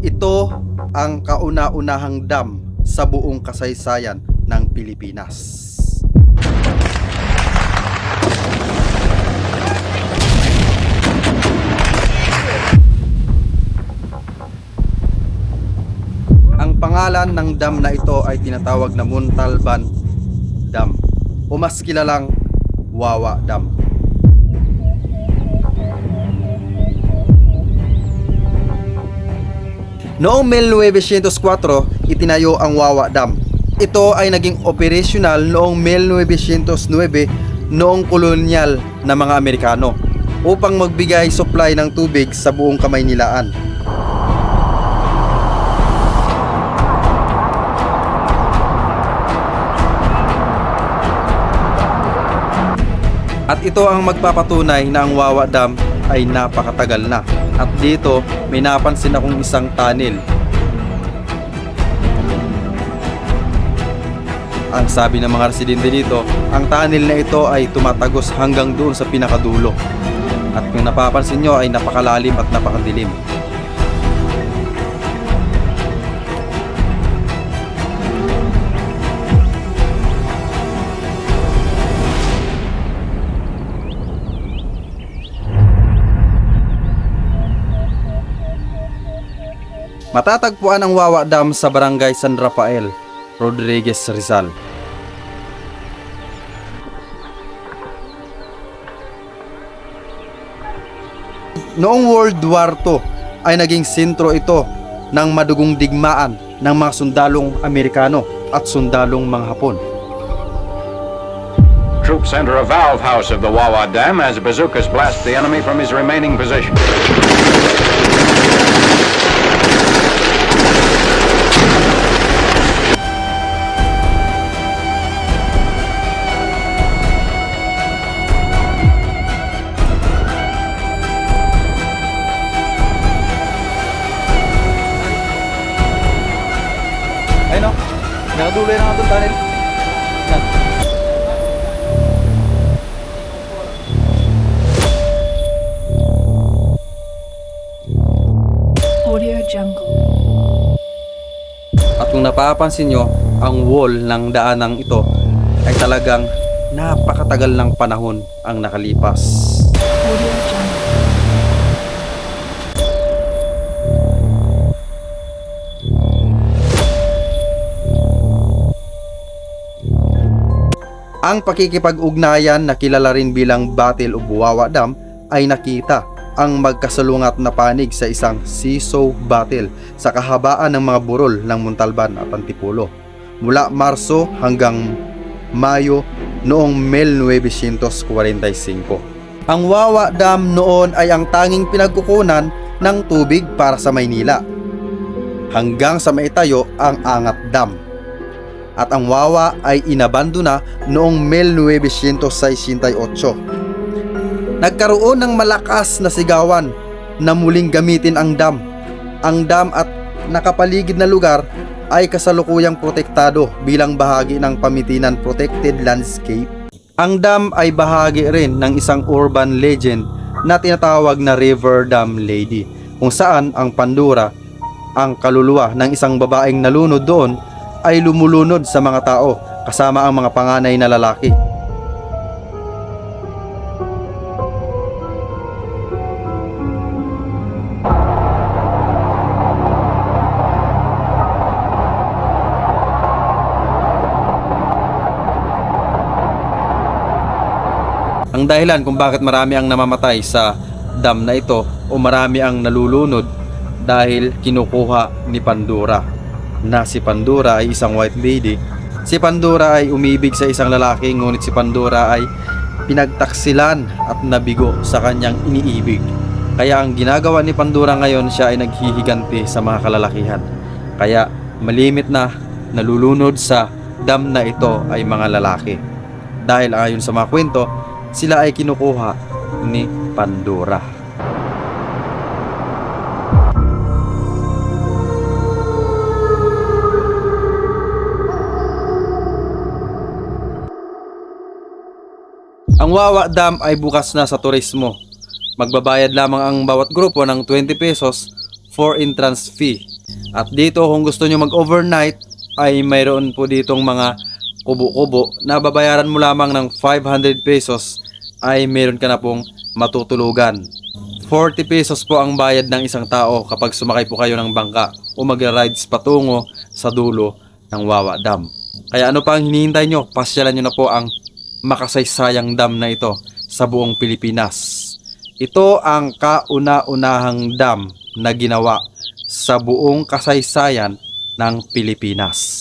Ito ang kauna-unahang dam sa buong kasaysayan ng Pilipinas. Ang pangalan ng dam na ito ay tinatawag na Muntalban Dam o mas kilalang Wawa Dam. Noong 1904, itinayo ang Wawa Dam. Ito ay naging operational noong 1909 noong kolonyal na mga Amerikano upang magbigay supply ng tubig sa buong Kamaynilaan. At ito ang magpapatunay na ang Wawa Dam ay napakatagal na. At dito, may napansin akong isang tunnel. Ang sabi ng mga residente dito, ang tunnel na ito ay tumatagos hanggang doon sa pinakadulo. At kung napapansin nyo ay napakalalim at napakadilim. Matatagpuan ang Wawa Dam sa Barangay San Rafael, Rodriguez, Rizal. Noong World War II ay naging sentro ito ng madugong digmaan ng mga sundalong Amerikano at sundalong mga Hapon. Troops enter a valve house of the Wawa Dam as bazookas blast the enemy from his remaining position. Nakaduloy na itong tunnel. Yan. Audio Jungle. At kung napapansin nyo, ang wall ng daanang ito ay talagang napakatagal ng panahon ang nakalipas. Audio Jungle. Ang pakikipag-ugnayan na kilala rin bilang Battle of Wawa Dam ay nakita ang magkasalungat na panig sa isang seesaw battle sa kahabaan ng mga burol ng Montalban at Antipolo. Mula Marso hanggang Mayo noong 1945. Ang Wawa Dam noon ay ang tanging pinagkukunan ng tubig para sa Maynila. Hanggang sa maitayo ang Angat Dam at ang Wawa ay inabando na noong 1968. Nagkaroon ng malakas na sigawan na muling gamitin ang dam. Ang dam at nakapaligid na lugar ay kasalukuyang protektado bilang bahagi ng Pamitinan Protected Landscape. Ang dam ay bahagi rin ng isang urban legend na tinatawag na River Dam Lady kung saan ang Pandora, ang kaluluwa ng isang babaeng nalunod doon ay lumulunod sa mga tao kasama ang mga panganay na lalaki. Ang dahilan kung bakit marami ang namamatay sa dam na ito o marami ang nalulunod dahil kinukuha ni Pandora na si Pandora ay isang white lady. Si Pandora ay umibig sa isang lalaki ngunit si Pandora ay pinagtaksilan at nabigo sa kanyang iniibig. Kaya ang ginagawa ni Pandora ngayon siya ay naghihiganti sa mga kalalakihan. Kaya malimit na nalulunod sa dam na ito ay mga lalaki. Dahil ayon sa mga kwento, sila ay kinukuha ni Pandora. Ang Wawa Dam ay bukas na sa turismo. Magbabayad lamang ang bawat grupo ng 20 pesos for entrance fee. At dito kung gusto nyo mag-overnight ay mayroon po ditong mga kubo-kubo na babayaran mo lamang ng 500 pesos ay meron ka na pong matutulugan. 40 pesos po ang bayad ng isang tao kapag sumakay po kayo ng bangka o magra-rides patungo sa dulo ng Wawa Dam. Kaya ano pa ang hinihintay nyo? Pasyalan nyo na po ang makasaysayang dam na ito sa buong Pilipinas. Ito ang kauna-unahang dam na ginawa sa buong kasaysayan ng Pilipinas.